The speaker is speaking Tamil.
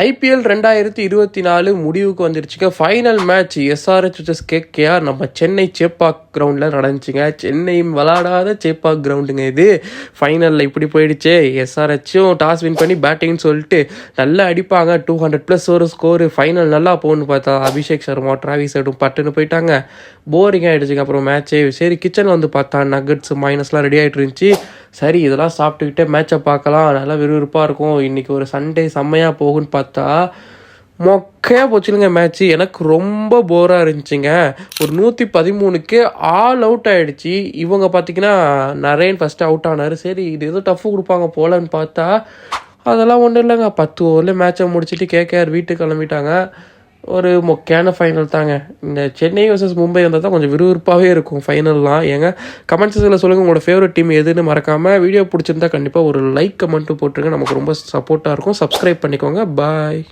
ஐபிஎல் ரெண்டாயிரத்தி இருபத்தி நாலு முடிவுக்கு வந்துருச்சுங்க. Final match SRH vs KKR நம்ம சென்னை சேப்பாக் கிரவுண்டில் நடந்துச்சுங்க. சென்னை விளாடாத சேப்பாக் கிரவுண்டுங்க இது. ஃபைனலில் இப்படி போயிடுச்சு. எஸ்ஆர்ஹெச்சும் டாஸ் வின் பண்ணி பேட்டிங்னு சொல்லிட்டு நல்லா அடிப்பாங்க. டூ ஹண்ட்ரட் ப்ளஸ் ஒரு ஸ்கோரு ஃபைனல் நல்லா போகணும்னு பார்த்தா அபிஷேக் சர்மா டிராவிஸ் ஹெட்டும் பட்டுன்னு போயிட்டாங்க. போரிங் ஆகிடுச்சுங்க அப்புறம் மேட்ச்சே சரி கிச்சனில் வந்து பார்த்தா நகட்ஸ் மைனஸ்லாம் ரெடி ஆகிட்டு இருந்துச்சு. சரி இதெல்லாம் சாப்பிட்டுக்கிட்டே மேட்சை பார்க்கலாம். நல்லா விறுவிறுப்பாக இருக்கும். இன்றைக்கி ஒரு சண்டே செம்மையாக போகும்னு பார்த்தா மொக்கையாக போச்சுலுங்க மேட்ச்சு எனக்கு ரொம்ப போராக இருந்துச்சுங்க. ஒரு நூற்றி பதிமூணுக்கு ஆல் அவுட் ஆகிடுச்சு இவங்க பார்த்தீங்கன்னா நரேன் ஃபஸ்ட்டு அவுட் ஆனார். சரி இது ஏதோ டஃப் கொடுப்பாங்க போலன்னு பார்த்தா அதெல்லாம் ஒன்றும் இல்லைங்க. பத்து ஓவரில் மேட்சை முடிச்சுட்டு கேகேஆர் வீட்டுக்கு கிளம்பிட்டாங்க. ஒரு மொக்கையான ஃபைனல் தாங்க. இந்த சென்னை வர்சஸ் மும்பை வந்தால் தான் கொஞ்சம் விறுவிறுப்பாகவே இருக்கும் ஃபைனல்லாம் ஏங்க கமெண்ட் செக்ஷனில் சொல்லுங்கள் உங்களோட ஃபேவரட் டீம் எதுன்னு மறக்காமல் வீடியோ பிடிச்சிருந்தா கண்டிப்பாக ஒரு லைக் கமெண்ட்டும் போட்டுருங்க. நமக்கு ரொம்ப சப்போர்ட்டாக இருக்கும். சப்ஸ்கிரைப் பண்ணிக்கோங்க. பாய்